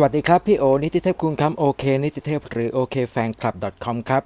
สวัสดีครับ พี่โอ นิติเทพคุณครับโอเคนิติเทพหรือโอเคแฟนคลับ .com ครับ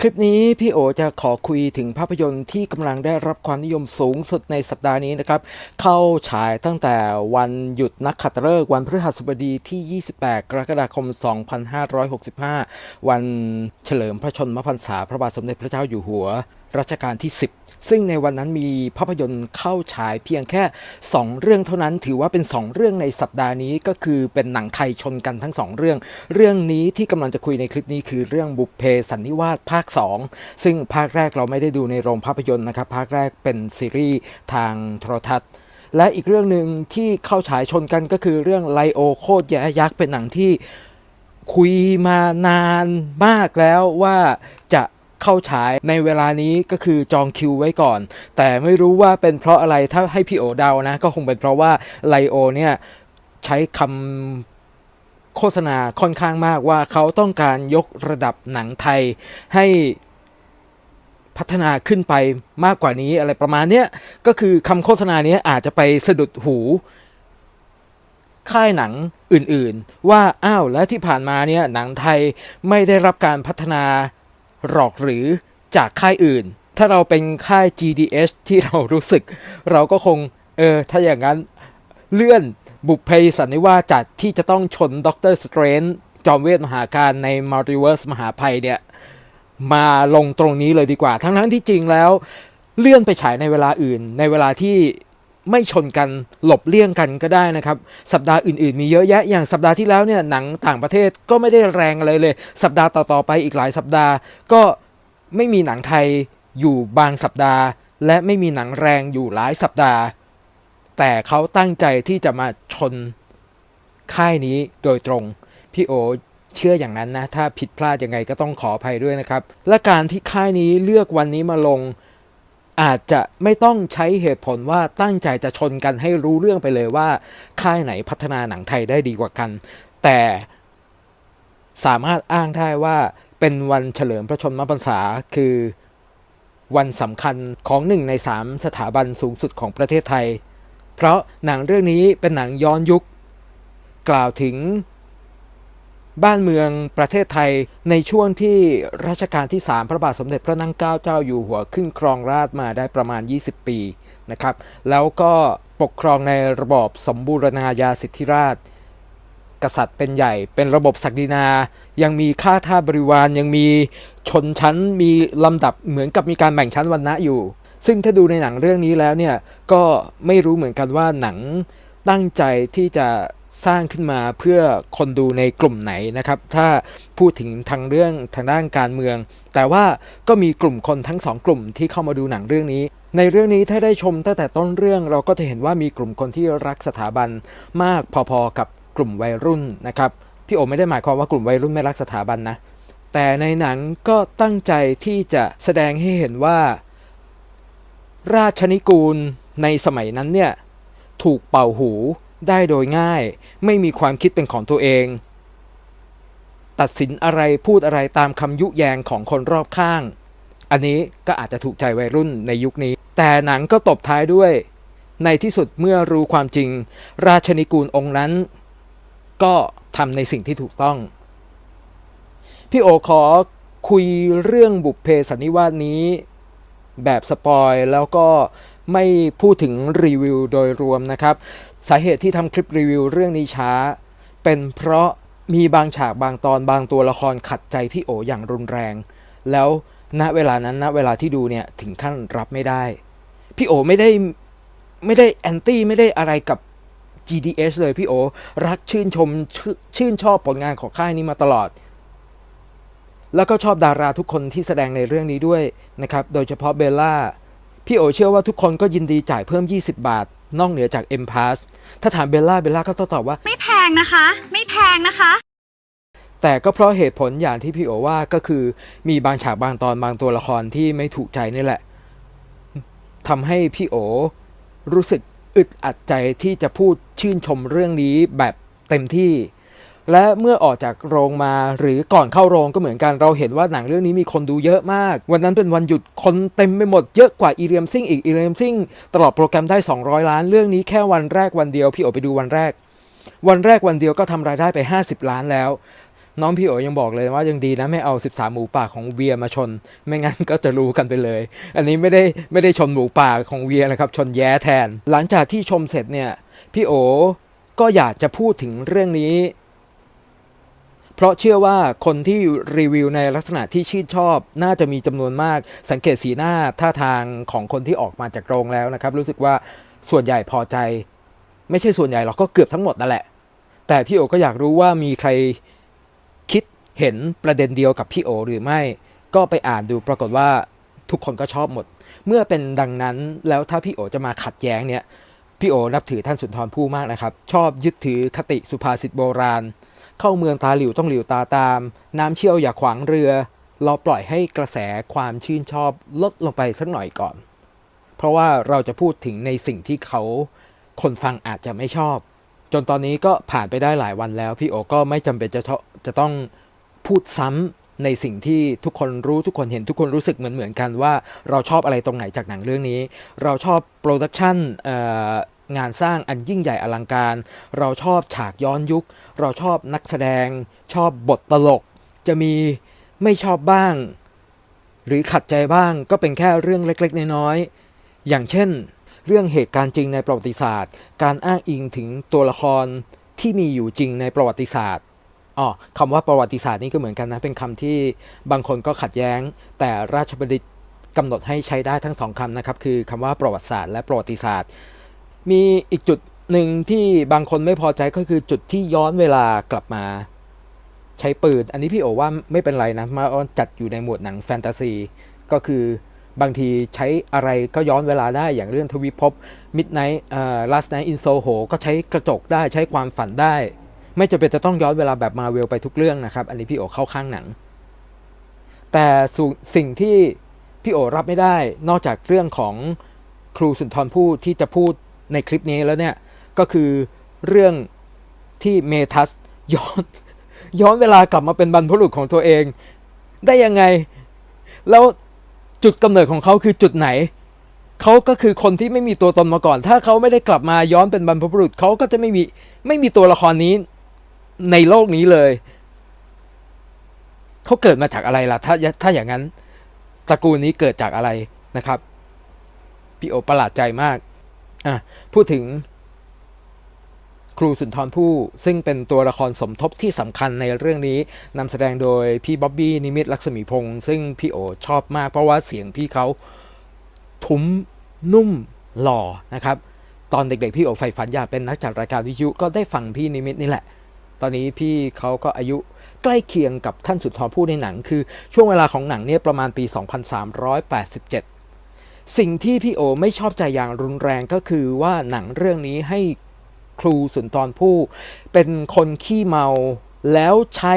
คลิปนี้พี่โอจะขอคุยถึงภาพยนตร์ที่กำลังได้รับความนิยมสูงสุดในสัปดาห์นี้นะครับ เข้าฉายตั้งแต่วันหยุดนักขัตฤกษ์วันพฤหัสบดีที่ 28 กรกฎาคม 2565 วันเฉลิมพระชนมพรรษาพระบาทสมเด็จพระเจ้าอยู่หัว รัชกาลที่ 10 ซึ่งในวันนั้นมีภาพยนตร์เข้าฉายเพียงแค่ 2 เรื่องเท่านั้น ถือว่าเป็น 2 เรื่องในสัปดาห์นี้ก็คือเป็นหนังไทยชนกันทั้ง 2 เรื่อง เรื่องนี้ที่กำลังจะคุยในคลิปนี้คือเรื่องบุพเพสันนิวาสภาค 2 ซึ่งภาคแรกเราไม่ได้ดูในโรงภาพยนตร์นะครับภาคแรกเป็นซีรีส์ทางโทรทัศน์และอีกเรื่องหนึ่งที่เข้าฉายชนกันก็คือเรื่องไลโอโคตรแย่ยักษ์เป็นหนังที่คุยมานานมากแล้วว่าจะ เข้าฉายในเวลานี้ก็คือจองคิวไว้ก่อน แต่ไม่รู้ว่าเป็นเพราะอะไรถ้าให้พี่โอเดานะ ก็คงเป็นเพราะว่าไลโอเนี่ยใช้คำโฆษณาค่อนข้างมากว่าเขาต้องการยกระดับหนังไทยให้พัฒนาขึ้นไปมากกว่านี้อะไรประมาณเนี้ยก็คือคำโฆษณาเนี้ยอาจจะไปสะดุดหูค่ายหนังอื่นๆ ว่าอ้าวแล้วที่ผ่านมาเนี่ยหนังไทยไม่ได้รับการพัฒนา หรอกหรือจากค่ายอื่น ถ้าเราเป็นค่าย GDH ที่เรารู้สึก เราก็คงเออถ้าอย่างนั้นเลื่อนบุพเพสันนิวาสจัดที่จะต้องชนด็อกเตอร์สเตรนจอมเวทมหาการในมัลติเวิร์สมหาภัยเนี่ย มาลงตรงนี้เลยดีกว่า ทั้งทั้งที่จริงแล้ว เลื่อนไปฉายในเวลาอื่น ในเวลาที่ ไม่ชนกันหลบเลี่ยงกันก็ได้นะครับ สัปดาห์อื่นๆ มีเยอะแยะอย่างสัปดาห์ที่แล้วเนี่ยหนังต่างประเทศก็ไม่ได้แรงอะไรเลย สัปดาห์ต่อๆไปอีกหลายสัปดาห์ ก็ไม่มีหนังไทยอยู่บางสัปดาห์ และไม่มีหนังแรงอยู่หลายสัปดาห์ แต่เขาตั้งใจที่จะมาชนค่ายนี้โดยตรง พี่โอเชื่ออย่างนั้นนะ ถ้าผิดพลาดยังไงก็ต้องขออภัยด้วยนะครับ และการที่ค่ายนี้เลือกวันนี้มาลง อาจจะไม่ต้องใช้เหตุผลว่าตั้งใจจะชนกันให้รู้เรื่องไปเลยว่า ค่ายไหนพัฒนาหนังไทยได้ดีกว่ากัน แต่สามารถอ้างได้ว่าเป็นวันเฉลิมพระชนมพรรษาคือวันสำคัญของหนึ่งในสามสถาบันสูงสุดของประเทศไทย เพราะหนังเรื่องนี้เป็นหนังย้อนยุค กล่าวถึง บ้านเมืองประเทศไทยในช่วงที่รัชกาลที่ 3 พระบาทสมเด็จพระนั่งเกล้าเจ้าอยู่หัวขึ้นครองราชมาได้ประมาณ 20 ปีนะครับ แล้วก็ปกครองในระบอบสมบูรณาญาสิทธิราช กษัตริย์เป็นใหญ่ เป็นระบบศักดินา ยังมีค่าท่าบริวาร ยังมีชนชั้น มีลำดับเหมือนกับมีการแบ่งชั้นวรรณะอยู่ ซึ่งถ้าดูในหนังเรื่องนี้แล้วเนี่ย ก็ไม่รู้เหมือนกันว่าหนังตั้งใจที่จะ สร้างขึ้นมาเพื่อคนดูในกลุ่มไหนนะครับ ถ้าพูดถึงทางเรื่องทางด้านการเมือง แต่ว่าก็มีกลุ่มคนทั้งสองกลุ่มที่เข้ามาดูหนังเรื่องนี้ ในเรื่องนี้ถ้าได้ชมตั้งแต่ต้นเรื่องเราก็จะเห็นว่ามีกลุ่มคนที่รักสถาบันมากพอๆกับกลุ่มวัยรุ่นนะครับพี่โอไม่ได้หมายความว่ากลุ่มวัยรุ่นไม่รักสถาบันนะ แต่ในหนังก็ตั้งใจที่จะแสดงให้เห็นว่า ราชนิกูลในสมัยนั้นเนี่ยถูกเป่าหู ได้โดยง่าย ไม่มีความคิดเป็นของตัวเอง ตัดสินอะไรพูดอะไรตามคำยุแยงของคนรอบข้าง อันนี้ก็อาจจะถูกใจวัยรุ่นในยุคนี้ แต่หนังก็ตบท้ายด้วย ในที่สุดเมื่อรู้ความจริง ราชนิกูลองค์นั้น ก็ทำในสิ่งที่ถูกต้อง พี่โอขอคุยเรื่องบุพเพสันนิวาสนี้ แบบสปอยแล้วก็ไม่พูดถึงรีวิวโดยรวมนะครับ สาเหตุที่ทำคลิปรีวิวเรื่องนี้ช้า เป็นเพราะมีบางฉากบางตอนบางตัวละครขัดใจพี่โออย่างรุนแรง แล้วณเวลานั้นณเวลาที่ดูเนี่ยถึงขั้นรับไม่ได้ พี่โอไม่ได้ไม่ได้แอนตี้ไม่ได้อะไรกับ GDS เลยพี่โอ รักชื่นชมชชื่นชอบผลงานของค่ายนี้มาตลอด แล้วก็ชอบดาราทุกคนที่แสดงในเรื่องนี้ด้วยนะครับ โดยเฉพาะเบลล่า พี่โอเชื่อว่าทุกคนก็ยินดีจ่ายเพิ่ม 20 บาท นอกเหนือจาก M Pass ถ้าถามเบลล่าเบลล่าก็ต้องตอบว่า ไม่แพงนะคะ ไม่แพงนะคะ แต่ก็เพราะเหตุผลอย่างที่พี่โอว่าก็คือมีบางฉากบางตอนบางตัวละครที่ไม่ถูกใจนี่แหละทำให้พี่โอรู้สึกอึดอัดใจที่จะพูดชื่นชมเรื่องนี้แบบเต็มที่ และเมื่อออกจากโรงมาหรือก่อนเข้าโรงก็เหมือนกันเราเห็นว่าหนังเรื่องนี้มีคนดูเยอะมาก วันนั้นเป็นวันหยุดคนเต็มไปหมดเยอะกว่าอีเรียมซิ่งอีกอีเรียมซิ่งตลอดโปรแกรมได้ 200 ล้าน เรื่องนี้แค่วันแรกวันเดียวพี่โอไปดูวันแรก วันแรกวันเดียวก็ทำรายได้ไป 50 ล้านแล้ว น้องพี่โอยังบอกเลยว่ายังดีนะไม่เอา 13 หมูป่าของเวียมาชน ไม่งั้นก็จะรู้กันไปเลย อันนี้ไม่ได้ไม่ได้ชนหมูป่าของเวียนะครับชนแย้แทน หลังจากที่ชมเสร็จเนี่ยพี่โอก็อยากจะพูดถึงเรื่องนี้ เพราะเชื่อว่าคนที่รีวิวในลักษณะที่ชื่นชอบ น่าจะมีจำนวนมาก สังเกตสีหน้าท่าทางของคนที่ออกมาจากโรงแล้วนะครับ รู้สึกว่าส่วนใหญ่พอใจ ไม่ใช่ส่วนใหญ่หรอกก็เกือบทั้งหมดนั่นแหละ แต่พี่โอก็อยากรู้ว่ามีใครคิดเห็นประเด็นเดียวกับพี่โอหรือไม่ ก็ไปอ่านดูปรากฏว่าทุกคนก็ชอบหมด เมื่อเป็นดังนั้นแล้วถ้าพี่โอจะมาขัดแย้งเนี่ยพี่โอนับถือท่านสุนทรภู่มากนะครับ ชอบยึดถือคติสุภาษิตโบราณ เข้าเมืองตาหลิวต้องหลิวตาตาม น้ำเชี่ยวอย่าขวางเรือ เราปล่อยให้กระแสความชื่นชอบลดลงไปสักหน่อยก่อน เพราะว่าเราจะพูดถึงในสิ่งที่เขาคนฟังอาจจะไม่ชอบ จนตอนนี้ก็ผ่านไปได้หลายวันแล้ว พี่โอก็ไม่จำเป็นจะจะต้องพูดซ้ำในสิ่งที่ทุกคนรู้ทุกคนเห็นทุกคนรู้สึกเหมือนเหมือนกันว่าเราชอบอะไรตรงไหนจากหนังเรื่องนี้ เราชอบโปรดักชัน งานสร้างอันยิ่งใหญ่อลังการ เราชอบฉากย้อนยุค เราชอบนักแสดง ชอบบทตลก จะมีไม่ชอบบ้าง หรือขัดใจบ้างก็เป็นแค่เรื่องเล็กๆ น้อยๆอย่างเช่น เรื่องเหตุการณ์จริงในประวัติศาสตร์ การอ้างอิงถึงตัวละครที่มีอยู่จริงในประวัติศาสตร์อ๋อคำว่าประวัติศาสตร์นี่ก็เหมือนกันนะ เป็นคำที่บางคนก็ขัดแย้ง แต่ราชบัณฑิตกำหนดให้ใช้ได้ทั้งสองคำนะครับ คือคำว่าประวัติศาสตร์และประวัติศาสตร์ มีอีกจุดหนึ่งที่บางคนไม่พอใจก็คือจุดที่ย้อนเวลากลับมา ใช้ปืน อันนี้พี่โอว่าไม่เป็นไรนะ มาจัดอยู่ในหมวดหนังแฟนตาซี ก็คือบางทีใช้อะไรก็ย้อนเวลาได้อย่างเรื่องทวิภพ Midnight อ่อ Last Night in Soho ก็ใช้กระจกได้ใช้ความฝันได้ ไม่จำเป็นจะต้องย้อนเวลาแบบมาเวลไปทุกเรื่องนะครับ อันนี้พี่โอเข้าข้างหนัง แต่สิ่งที่พี่โอรับไม่ได้นอกจากเรื่องของครูสุนทรภู่ที่จะพูด ในคลิปนี้แล้วเนี่ย ก็คือเรื่องที่เมทัสย้อนย้อนเวลากลับมาเป็นบรรพบุรุษของตัวเอง ได้ยังไง แล้วจุดกำเนิดของเขาคือจุดไหน เขาก็คือคนที่ไม่มีตัวตนมาก่อน ถ้าเขาไม่ได้กลับมาย้อนเป็นบรรพบุรุษเขาก็จะไม่มีไม่มีตัวละครนี้ในโลกนี้เลย เขาเกิดมาจากอะไรล่ะ ถ้าถ้าอย่างนั้นตระกูลนี้เกิดจากอะไรนะครับ พี่โอประหลาดใจมาก อะพูดถึงครูสุนทรภู่ซึ่งเป็นตัวละครสมทบที่สำคัญในเรื่องนี้นำแสดงโดยพี่บ๊อบบี้นิมิตลักษมีพงศ์ซึ่งพี่โอชอบมาก เพราะว่าเสียงพี่เขาทุ้มนุ่มหล่อนะครับ ตอนเด็กๆพี่โอใฝ่ฝันอยากเป็นนักจัดรายการวิทยุก็ได้ฟังพี่นิมิตนี่แหละ ตอนนี้พี่เขาก็อายุใกล้เคียงกับท่านสุนทรภู่ในหนัง คือช่วงเวลาของหนังเนี่ยประมาณปี 2387 สิ่งที่พี่โอไม่ชอบใจอย่างรุนแรงก็คือว่าหนังเรื่องนี้ให้ครูสุนทรภู่เป็นคนขี้เมาแล้วใช้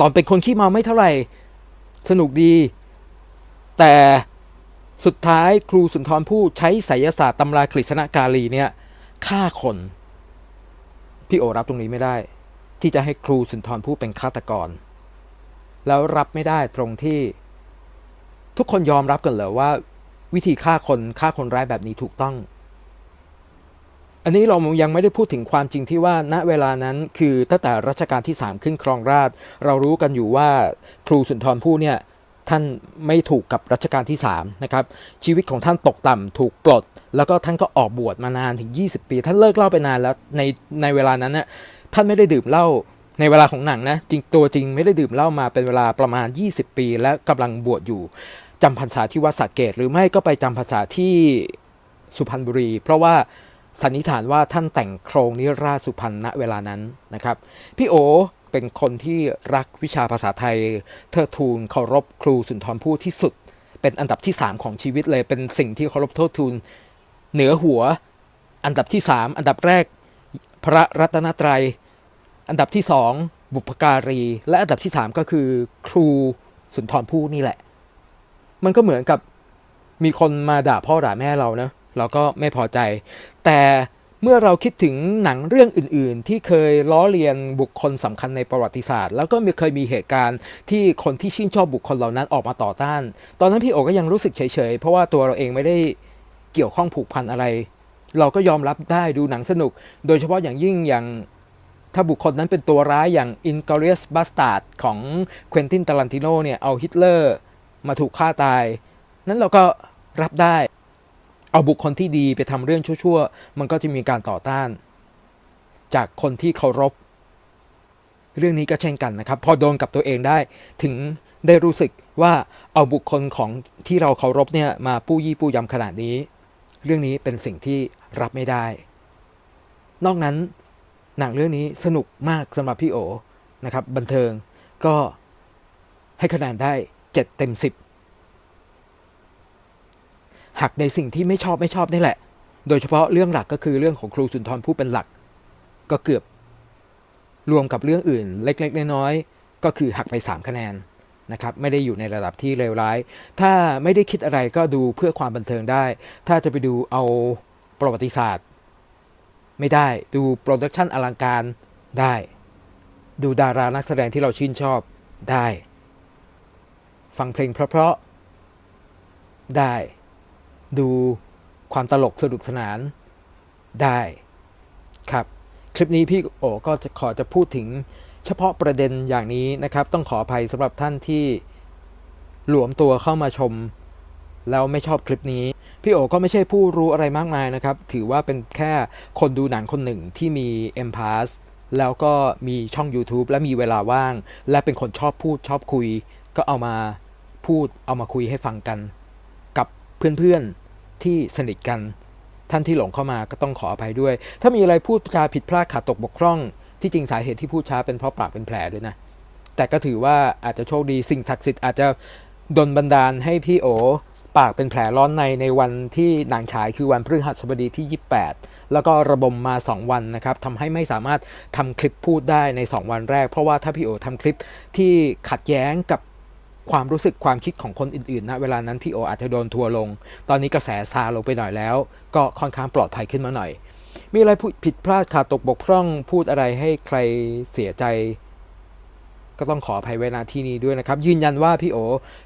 ตอนเป็นคนขี้เมาไม่เท่าไหร่ สนุกดี แต่สุดท้ายครูสุนทรภู่ใช้ไสยศาสตร์ตำรากฤษณกาลีเนี่ยฆ่าคน พี่โอรับตรงนี้ไม่ได้ ที่จะให้ครูสุนทรภู่เป็นฆาตกร แล้วรับไม่ได้ตรงที่ ทุกคนยอมรับกันเหรอว่า วิธีฆ่าคนฆ่าคนร้ายแบบนี้ถูกต้อง อันนี้เรายังไม่ได้พูดถึงความจริงที่ว่าณเวลานั้นคือตั้งแต่รัชกาลที่ 3 ขึ้นครองราช เรารู้กันอยู่ว่าครูสุนทรภู่เนี่ยท่านไม่ถูกกับรัชกาลที่3นะครับชีวิตของท่านตกต่ำถูกปลด แล้วก็ท่านก็ออกบวชมานานถึง 20 ปี ท่านเลิกเหล่าไปนานแล้วในในเวลานั้นน่ะท่านไม่ได้ดื่มเหล้าในเวลาของหนังนะจริงตัวจริงไม่ได้ดื่มเหล้ามาเป็นเวลาประมาณ 20 ปี และกำลังบวชอยู่ จำพรรษาที่วัดสระเกต หรือไม่ก็ไปจำพรรษาที่สุพรรณบุรี เพราะว่าสันนิษฐานว่าท่านแต่งโครงนิราสุพรรณณเวลานั้นนะครับ พี่โอเป็นคนที่รักวิชาภาษาไทย เทิดทูนเคารพครูสุนทรภู่ที่สุด เป็นอันดับที่ 3 ของชีวิตเลย เป็นสิ่งที่เคารพเทิดทูนเหนือหัว อันดับที่ 3 อันดับแรกพระรัตนตรัย อันดับที่ 2 บุพการี และอันดับที่ 3 ก็คือครูสุนทรภู่นี่แหละ มันก็เหมือนกับมีคนมาด่าพ่อด่าแม่เรานะเราก็ไม่พอใจ แต่เมื่อเราคิดถึงหนังเรื่องอื่น ๆ ที่เคยล้อเลียนบุคคลสำคัญในประวัติศาสตร์ แล้วก็มีเคยมีเหตุการณ์ที่คนที่ชื่นชอบบุคคลเหล่านั้นออกมาต่อต้าน ตอนนั้นพี่โอก็ยังรู้สึกเฉย ๆ เพราะว่าตัวเราเองไม่ได้เกี่ยวข้องผูกพันอะไร เราก็ยอมรับได้ดูหนังสนุก โดยเฉพาะอย่างยิ่งอย่างถ้าบุคคลนั้นเป็นตัวร้ายอย่าง Inglorious Bastard ของควินตินตาลันติโนเนี่ยเอาฮิตเลอร์ มาถูกฆ่าตาย นั้นเราก็รับได้ เอาบุคคลที่ดีไปทำเรื่องชั่วๆ มันก็จะมีการต่อต้าน จากคนที่เคารพ เรื่องนี้ก็เช่นกันนะครับ พอโดนกับตัวเองได้ถึงได้รู้สึกว่าเอาบุคคลของที่เราเคารพเนี่ยมาปู้ยี่ปู้ยำขนาดนี้ เรื่องนี้เป็นสิ่งที่รับไม่ได้ นอกนั้นหนังเรื่องนี้สนุกมากสำหรับพี่โอนะครับ บันเทิงก็ให้คะแนนได้ 7เต็ม10หักในสิ่งที่ไม่ชอบไม่ชอบนี่แหละ โดยเฉพาะเรื่องหลักก็คือเรื่องของครูสุนทรผู้เป็นหลัก ก็เกือบ รวมกับเรื่องอื่น เล็กๆน้อยๆก็คือหักไป 3 คะแนนนะครับไม่ได้อยู่ในระดับที่เลวร้าย ถ้าไม่ได้คิดอะไรก็ดูเพื่อความบันเทิงได้ ถ้าจะไปดูเอาประวัติศาสตร์ ไม่ได้ดูโปรดักชันอลังการได้ ดูดารานักแสดงที่เราชื่นชอบได้ ฟังเพลงเพราะๆ ได้ ดูความตลกสนุกสนานได้ครับ คลิปนี้พี่โอก็จะขอจะพูดถึงเฉพาะประเด็นอย่างนี้นะครับ ต้องขออภัยสำหรับท่านที่หลวมตัวเข้ามาชม แล้วไม่ชอบคลิปนี้ พี่โอก็ไม่ใช่ผู้รู้อะไรมากมายนะครับ ถือว่าเป็นแค่คนดูหนังคนหนึ่งที่มี m p a s แล้วก็มีช่อง YouTube และมีเวลาว่าง และเป็นคนชอบพูดชอบคุย ก็เอามา พูดเอามาคุยให้ฟังกัน กับเพื่อนๆที่สนิทกัน ท่านที่หลงเข้ามาก็ต้องขออภัยด้วย ถ้ามีอะไรพูดจาผิดพลาดขาดตกบกพร่อง ที่จริงสาเหตุที่พูดช้าเป็นเพราะปากเป็นแผลด้วยนะ แต่ก็ถือว่าอาจจะโชคดีสิ่งศักดิ์สิทธิ์อาจจะดลบันดาลให้พี่โอ ปากเป็นแผลร้อนในในวันที่หนังฉายคือวันพฤหัสบดีที่ 28 แล้วก็ระบมมา 2 วันนะครับทำให้ไม่สามารถทำคลิปพูดได้ใน 2 วันแรก เพราะว่าถ้าพี่โอทำคลิปที่ขัดแย้งกับ ความรู้สึกความคิดของคนอื่นๆนะเวลานั้นพี่โออาจจะโดนทัวร์ลง ตอนนี้กระแสซาลงไปหน่อยแล้ว ก็ค่อนข้างปลอดภัยขึ้นมาหน่อย มีอะไรพูดผิดพลาดขาดตกบกพร่องพูดอะไรให้ใครเสียใจ ก็ต้องขออภัยไว้ณที่นี้ด้วยนะครับ ยืนยันว่าพี่โอ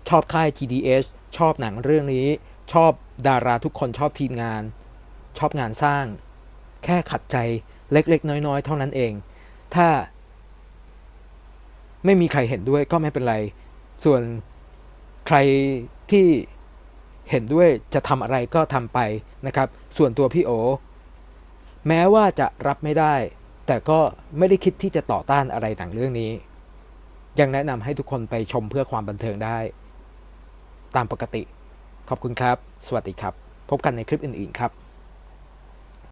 ชอบค่าย GDH ชอบหนังเรื่องนี้ ชอบดาราทุกคนชอบทีมงาน ชอบงานสร้าง แค่ขัดใจเล็ก ๆ น้อย ๆ เท่านั้นเอง ถ้าไม่มีใครเห็นด้วยก็ไม่เป็นไร ส่วนใครที่เห็นด้วยจะทำอะไรก็ทำไปนะครับ ส่วนตัวพี่โอ แม้ว่าจะรับไม่ได้ แต่ก็ไม่ได้คิดที่จะต่อต้านอะไรหนังเรื่องนี้ ยังแนะนำให้ทุกคนไปชมเพื่อความบันเทิงได้ ตามปกติ ขอบคุณครับ สวัสดีครับ พบกันในคลิปอื่นๆครับ